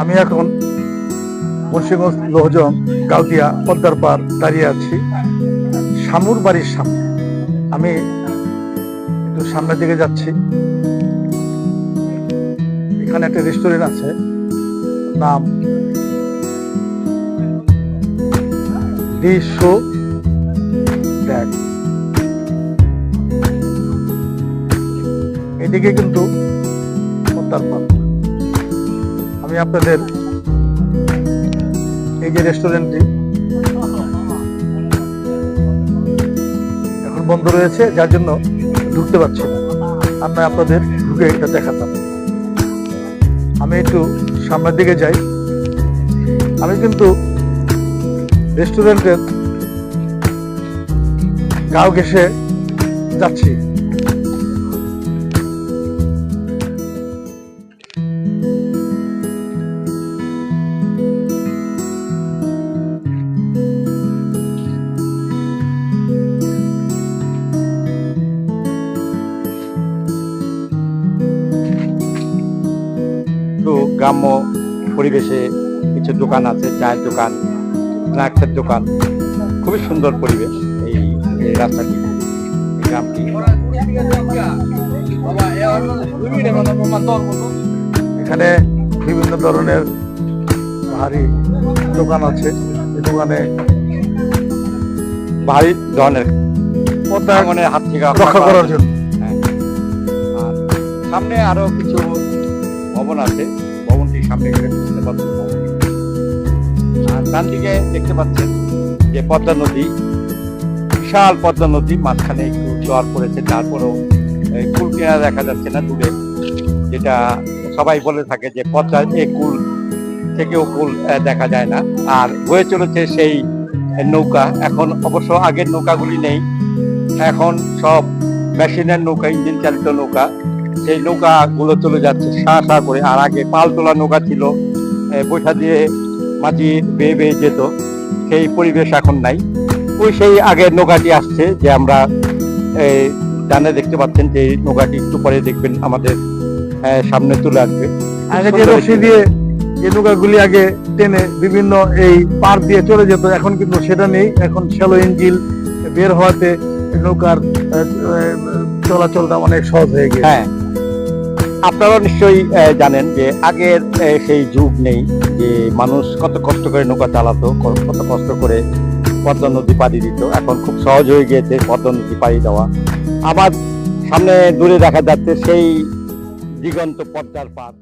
আমি এখন মুন্সিগঞ্জ লোহজং গাউদিয়া পদ্মার পার দাঁড়িয়ে আছি শামুর বাড়ির সামনে। আমি একটু সামনের দিকে যাচ্ছি। এখানে একটা রেস্টুরেন্ট আছে, নাম এদিকে কিন্তু পদ্মার পার আমি আপনাদের এই যে রেস্টুরেন্টটি এখন বন্ধ রয়েছে, যার জন্য ঢুকতে পারছি না। আমরা আপনাদের ঢুকে এটা দেখাতাম। আমি একটু সামনের দিকে যাই। আমি কিন্তু রেস্টুরেন্টের গাও ঘেসে যাচ্ছি। গ্রাম্য পরিবেশে কিছু দোকান আছে চায়ের দোকান স্ন্যাক্সের দোকান। খুবই সুন্দর পরিবেশ এই রাস্তাটি গ্রামটি। এখানে বিভিন্ন ধরনের ভারী দোকান আছে। এই দোকানে ভারী ধরনের মানে হাত থেকে রক্ষা করার জন্য। হ্যাঁ। আর সামনে আরও কিছু ভবন আছে। ভবনটির সামনে গেলে বুঝতে পারছেন আর ডান দিকে দেখতে পাচ্ছেন যে পদ্মা নদী, বিশাল পদ্মা নদী, মাঝখানে একটু জোয়ার পড়েছে, তারপরেও কুল কিনারা দেখা যাচ্ছে না দূরে, যেটা সবাই বলে থাকে যে পদ্মার এ কুল থেকেও কুল দেখা যায় না। আর হয়ে চলেছে সেই নৌকা, এখন অবশ্য আগের নৌকাগুলি নেই, এখন সব মেশিনের নৌকা, ইঞ্জিন চালিত নৌকা। সেই নৌকা গুলো চলে যাচ্ছে সা সা করে। আর আগে পাল তোলা নৌকা ছিল বৈঠা দিয়ে মাটি বেয়ে বেয়ে যেত। সেই পরিবেশ এখন নাই। ওই সেই আগের নৌকাটি আসছে যে আমরা এই ডানে দেখতে পাচ্ছেন যে নৌকাটি একটু পরে দেখবেন আমাদের সামনে তুলে আসবে। আগে যে রশি দিয়ে নৌকাগুলি আগে টেনে বিভিন্ন এই পার দিয়ে চলে যেত এখন কিন্তু সেটা নেই। এখন শ্যালো ইঞ্জিল বের হওয়াতে নৌকার চলাচলটা অনেক সহজ হয়ে গেছে। হ্যাঁ। আপনারা নিশ্চয়ই জানেন যে আগের সেই যুগ নেই যে মানুষ কত কষ্ট করে নৌকা চালাতো কত কষ্ট করে পদ্মা নদী পাড়ি দিত। এখন খুব সহজ হয়ে গিয়েছে পদ্মা নদী পাড়ি দেওয়া। আবার সামনে দূরে দেখা যাচ্ছে সেই দিগন্ত পদ্মার পাড়।